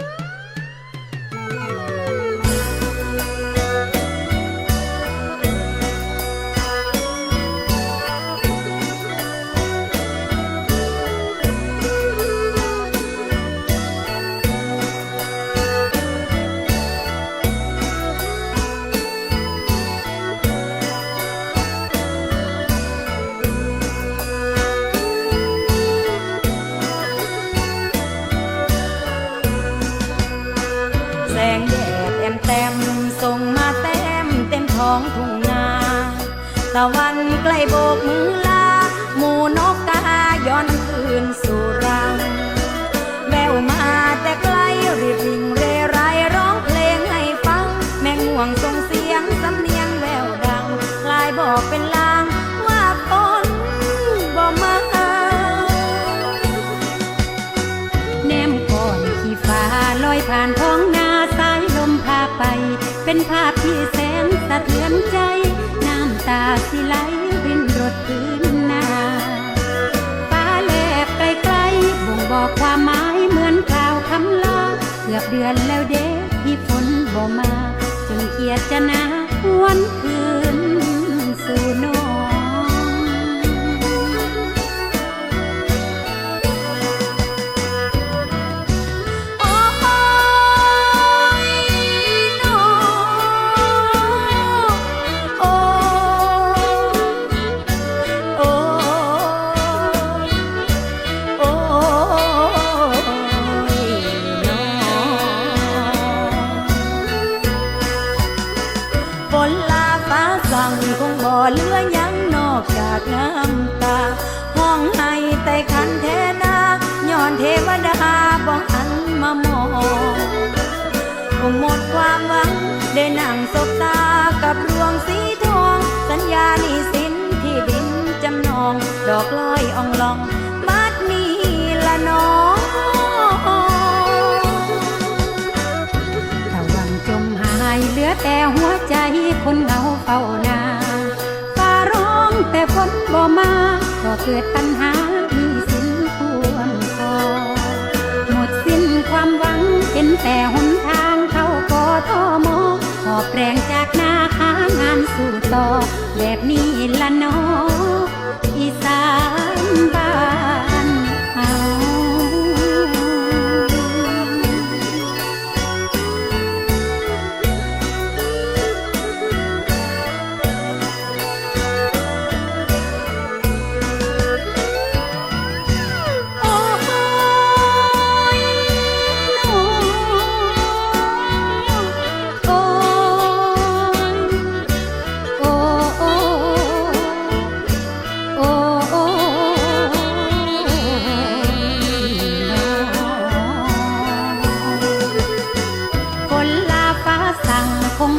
แองทุ่งนาตะวันใกล้โบกมือลา หมูนกกาย้อนคืนสู่รังแววมาแต่ไกลรีบวิ่งเรไรร้องเพลงให้ฟัง แม่ง่วงส่งเสียงสำเนียงแววดังลายบอกเป็นลางว่าฝนบ่มาแนมก่อนขี่ฟ้าลอยผ่านท้องนาสายลมพาไป เป็นภาพที่แสน น้ำตาสิไหลรินรดพื้นนาฟ้าแลบไกลๆบ่งบอกความหมายเหมือนกล่าวคำลาเกือบเดือนแล้วเด้ที่ฝนบ่มา จนเกียดจะนาวันคืนสู่น ฝนลาฟ้าสั่งคงบ่เลือยังนอกจากน้ำตา ห้องให้แต่คันแทนาย้อนเทวดาบ่หันมามองคงหมดความหวัง ได้นั่งสบตากับรวงสีทอง สัญญาหนี้สินที่ดินจำนอง ดอกลอยอ่องลองบัดนี้ละน้องตะวันจมหายเหลือแต่หัว คนเหงาเฝ้านาฟ้าร้องแต่ฝนบ่มาก็เกิดปัญหามีสินควมคอหมดสิ้นความหวังเห็นแต่หนทางเข้ากอทอมหอบแรงจากหน้าหางานสู่ต่อแบบนี้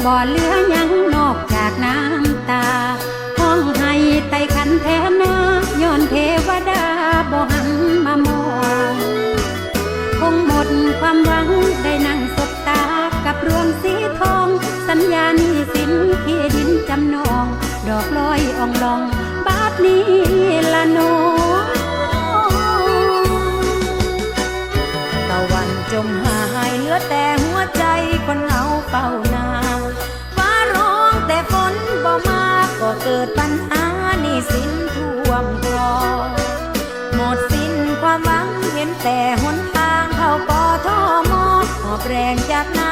บ่เหลือยังนอกจากน้ำตา ห้องให้ไตขันแทนนาย้อนเทวดาบ่หันมามองคงหมดความหวังได้นั่งสบตากับรวงสีทอง สัญญาหนี้สินที่ดินจำนอง ดอกลอยอ่องลอง บาทนี้ละโนตะวันจมหายเหลือแต่หัวใจคนเหงาเฝ้า เกิดปัญหานี่สินท่วมคลอหมดสิ้นความหวังเห็นแต่หนทางเข้าปอทอมหอบแรงจากนา